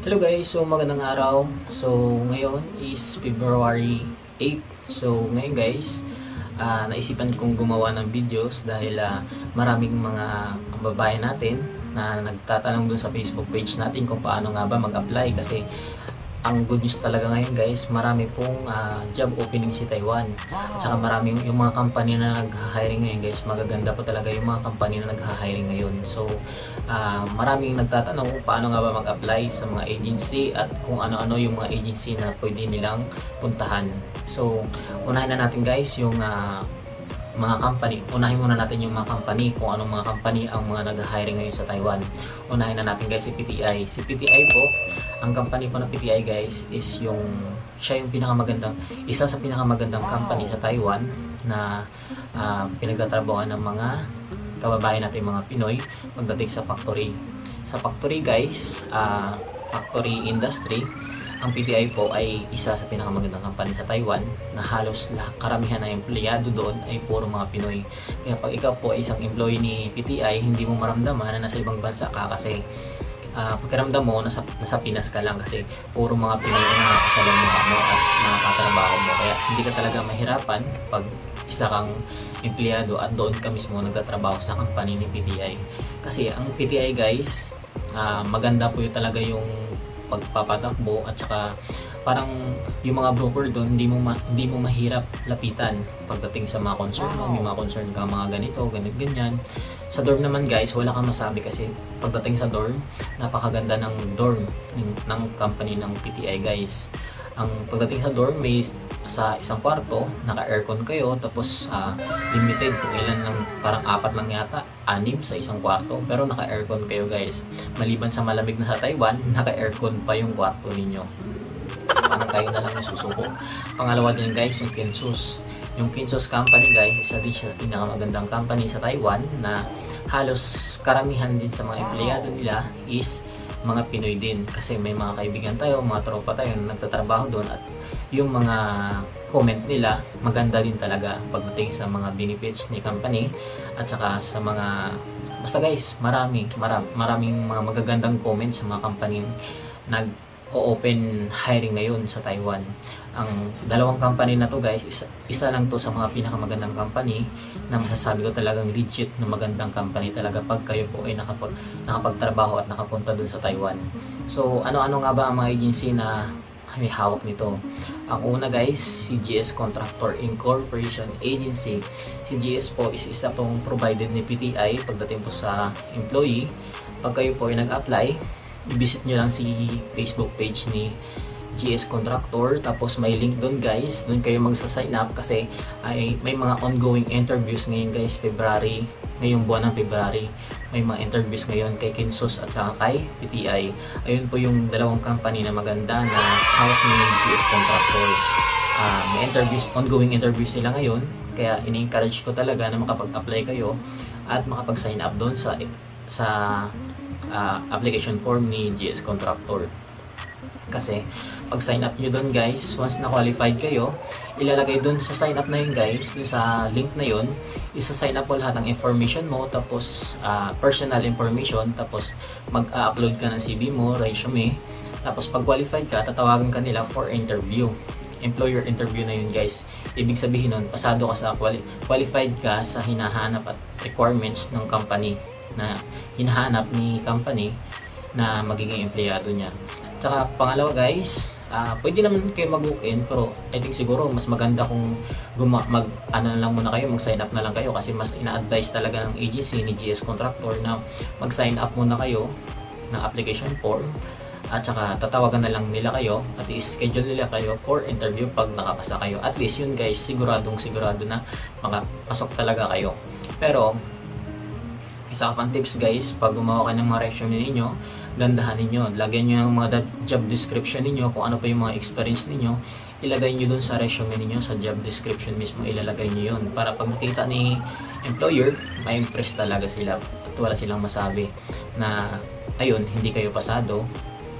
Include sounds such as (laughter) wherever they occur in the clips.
Hello guys, so magandang araw. So ngayon is February 8. So ngayon guys, ah, naisipan kong gumawa ng videos dahil ah, maraming mga kababayan natin na nagtatanong dun sa Facebook page natin kung paano nga ba mag-apply kasi ang good news talaga ngayon guys, marami pong ah, job opening si Taiwan. Tsaka marami yung mga company na nag-hiring ngayon guys, magaganda po talaga yung mga company na nag-hiring ngayon. So, ah, maraming nagtatanong kung paano nga ba mag-apply sa mga agency at kung ano-ano yung mga agency na pwede nilang puntahan. So, unahin na natin guys yung ah, mga company. Unahin muna natin yung mga company, kung anong mga company ang mga nag-hiring ngayon sa Taiwan. Unahin na natin guys si PTI. Si PTI po, ang company po ng PTI guys is yung siya yung pinakamagandang isa sa pinakamagandang company sa Taiwan na ah, pinagtatrabahoan ng mga kababayan natin mga Pinoy pagdating sa factory. Sa factory guys, ah, factory industry, ang PTI po ay isa sa pinakamagandang company sa Taiwan na halos lahat, karamihan ng empleyado doon ay puro mga Pinoy. Kaya pag ikaw po ay isang employee ni PTI, hindi mo maramdaman na nasa ibang bansa ka kasi ah pakiramdam mo nasa, nasa Pinas ka lang kasi puro mga Pinoy ang nakakasalamuha mo at nakakatrabaho mo. Kaya hindi ka talaga mahirapan pag isa kang empleyado at doon ka mismo nagtatrabaho sa company ni PTI. Kasi ang PTI guys, ah, maganda po yung talaga yung pagpapatakbo at saka parang yung mga broker doon hindi mo ma- hindi mo mahirap lapitan pagdating sa mga concern mo, may mga concern ka mga ganito, ganit ganyan. Sa dorm naman guys, wala kang masabi kasi pagdating sa dorm, napakaganda ng dorm ng, ng company ng PTI guys. Ang pagdating sa dorm, may sa isang kwarto, naka-aircon kayo, tapos ah, limited kung ilan lang, parang apat lang yata, anim sa isang kwarto, pero naka-aircon kayo guys. Maliban sa malamig na sa Taiwan, (laughs) naka-aircon pa yung kwarto ninyo. Parang kayo na lang yung susuko. Pangalawa din guys, yung Kinsus. Yung Kinsus company guys, isa din siya pinakamagandang company sa Taiwan na halos karamihan din sa mga empleyado nila is mga Pinoy din. Kasi may mga kaibigan tayo, mga tropa tayo na nagtatrabaho doon at yung mga comment nila maganda din talaga pagdating sa mga benefits ni company at saka sa mga basta guys marami marami maraming mga magagandang comments sa mga company nag o-open hiring ngayon sa Taiwan. Ang dalawang company na to guys, isa, isa lang to sa mga pinakamagandang company na masasabi ko talagang legit na magandang company talaga pag kayo po ay nakapag, nakapagtrabaho at nakapunta dun sa Taiwan. So ano-ano nga ba ang mga agency na may hawak nito? Ang una guys, CGS Contractor Incorporation Agency. CGS po is isa pong provided ni PTI pagdating po sa employee. Pag kayo po ay nag-apply, i-visit nyo lang si Facebook page ni GS Contractor. Tapos may link doon guys. Doon kayo magsa-sign up kasi ay may mga ongoing interviews ngayon guys. February ngayong buwan ng February may mga interviews ngayon kay Kinsus at saka kay PTI ayun po yung dalawang company na maganda na hawak ni GS Contractor. Ah, may interviews ongoing interviews sila ngayon. Kaya ini-encourage ko talaga na makapag-apply kayo at makapag-sign up doon sa sa ah, application form ni GS Contractor. Kasi, pag sign up nyo doon guys, once na qualified kayo, ilalagay doon sa sign up na yun guys, doon sa link na yun, isa sign up mo lahat ng information mo, tapos ah, personal information, tapos mag-upload ka ng CV mo, resume, tapos pag qualified ka, tatawagan ka nila for interview. Employer interview na yun guys. Ibig sabihin nun, pasado ka sa quali- qualified ka sa hinahanap at requirements ng company na hinahanap ni company na magiging empleyado niya. Tsaka pangalawa guys, ah, pwede naman kayo mag-walk-in pero I think siguro mas maganda kung guma- mag ano lang muna kayo, mag-sign up na lang kayo kasi mas ina-advise talaga ng agency ni GS Contractor na mag-sign up muna kayo ng application form at saka tatawagan na lang nila kayo at i-schedule nila kayo for interview pag nakapasa kayo. At least yun guys, siguradong sigurado na makapasok talaga kayo. Pero isa pang tips guys, pag gumawa ka ng mga resume ninyo, gandahan ninyo. Lagyan nyo yung mga job description ninyo, kung ano pa yung mga experience ninyo, ilagay nyo dun sa resume ninyo, sa job description mismo, ilalagay nyo yun. Para pag nakita ni employer, ma-impress talaga sila at wala silang masabi na ayun, hindi kayo pasado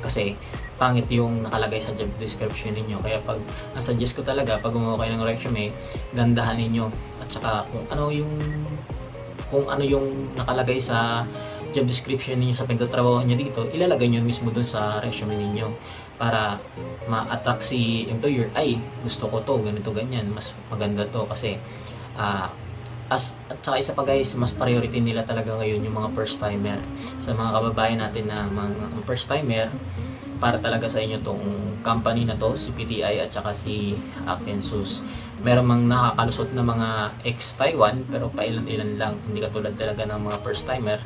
kasi pangit yung nakalagay sa job description ninyo. Kaya pag nasuggest ko talaga, pag gumawa kayo ng resume, gandahan ninyo. At saka kung ano yung kung ano yung nakalagay sa job description ninyo sa pagtatrabaho niyo dito, ilalagay niyo mismo dun sa resume ninyo para ma-attract si employer, ay, gusto ko to, ganito, ganyan, mas maganda to kasi ah as at saka isa pa guys, mas priority nila talaga ngayon yung mga first timer. Sa mga kababayan natin na mga first timer, para talaga sa inyo tong company na to, si PTI at saka si Akensus. Meron mang nakakalusot na mga ex-Taiwan, pero pailan-ilan lang. Hindi katulad talaga ng mga first timer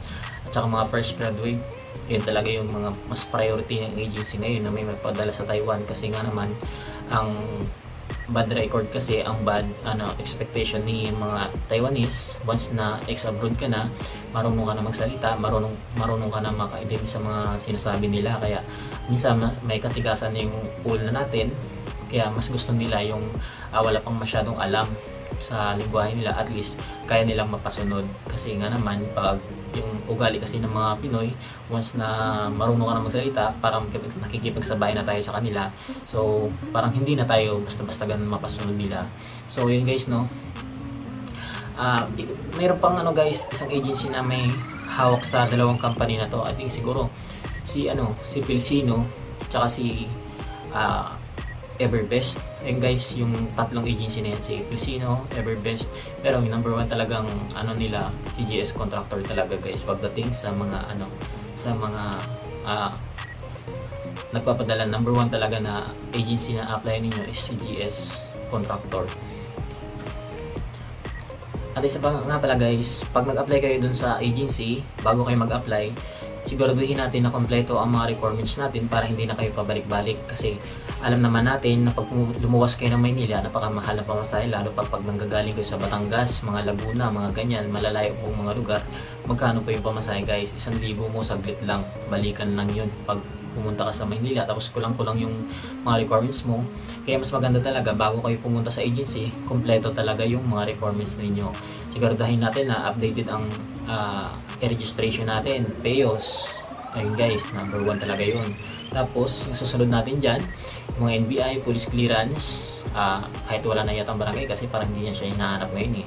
at saka mga fresh graduate. Yun talaga yung mga mas priority ng agency ngayon na may magpadala sa Taiwan kasi nga naman ang bad record kasi ang bad ano expectation ni mga Taiwanese. Once na ex-abroad ka na marunong ka na magsalita marunong marunong ka na makaintindi sa mga sinasabi nila. Kaya minsan ma- may katigasan yung pool na natin. Kaya mas gusto nila yung ah, wala pang masyadong alam sa lingwahe nila. At least kaya nilang mapasunod. Kasi nga naman pag yung ugali kasi ng mga Pinoy once na marunong ka na magsalita parang nakikipagsabay na tayo sa kanila. So parang hindi na tayo basta-basta ganun mapasunod nila. So yun guys no? I- mayroon pang ano guys, isang agency na may hawak sa dalawang company na to. I think siguro si ano, si Filsino tsaka si ah, Everbest. Ayun guys, yung tatlong agency na yan, si Filsino, Everbest. Pero yung number one talagang ano nila, EGS contractor talaga guys pagdating sa mga ano, sa mga ah, nagpapadala number one talaga na agency na apply ninyo is CGS contractor. At isa pa nga pala guys, pag nag-apply kayo dun sa agency, bago kayo mag-apply, siguraduhin natin na kompleto ang mga requirements natin para hindi na kayo pabalik-balik kasi alam naman natin na pag lumuwas kayo ng Maynila, napakamahal na pamasahe lalo pag pag nanggagaling kayo sa Batangas, mga Laguna, mga ganyan, malalayo pong mga lugar, magkano po yung pamasahe guys? Isang libo mo saglit lang, balikan lang yun pag pumunta ka sa Maynila tapos kulang-kulang yung mga requirements mo. Kaya mas maganda talaga bago kayo pumunta sa agency, kompleto talaga yung mga requirements ninyo. Siguraduhin natin na updated ang ah, registration natin, PEOS. Ayun guys, number one talaga yun. Tapos, yung susunod natin dyan, mga NBI, police clearance, ah, kahit wala na yata ang barangay kasi parang hindi niya siya hinahanap ngayon eh.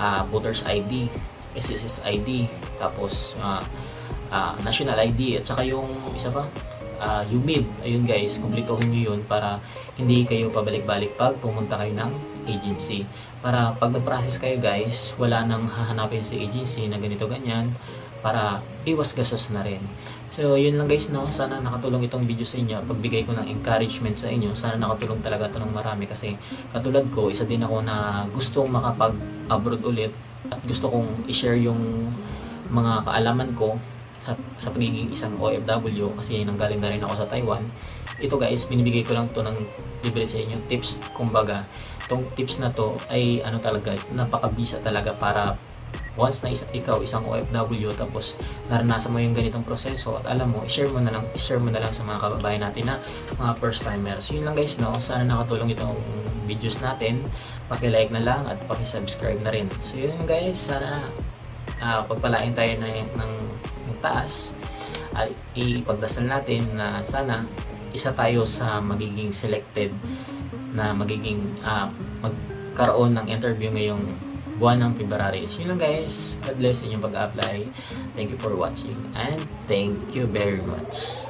Ah, voters ID, SSS ID, tapos ah, ah, national ID, at saka yung isa pa, ah, UMID. Ayun guys, kumplituhin nyo yun para hindi kayo pabalik-balik pag pumunta kayo ng agency. Para pag nag-process kayo guys, wala nang hahanapin si agency na ganito ganyan para iwas gastos na rin. So, yun lang guys, no? Sana nakatulong itong video sa inyo. Pagbigay ko ng encouragement sa inyo, sana nakatulong talaga ito ng marami kasi katulad ko, isa din ako na gustong makapag-abroad ulit at gusto kong i-share yung mga kaalaman ko sa, sa pagiging isang OFW kasi nanggaling na rin ako sa Taiwan. Ito guys, binibigay ko lang to ng libre sa inyo tips. Kumbaga, tong tips na to ay ano talaga, napakabisa talaga para once na isa, ikaw isang OFW tapos naranasan mo yung ganitong proseso at alam mo, i-share mo na lang, i-share mo na lang sa mga kababayan natin na mga first timers. Yun lang guys, no? Sana nakatulong itong videos natin. Paki-like na lang at paki-subscribe na rin. So yun guys, sana ah, pagpalain tayo na, ng taas at ipagdasal natin na sana isa tayo sa magiging selected na magiging ah, magkaroon ng interview ngayong buwan ng February. So yun lang guys. God bless inyong pag-apply. Thank you for watching and thank you very much.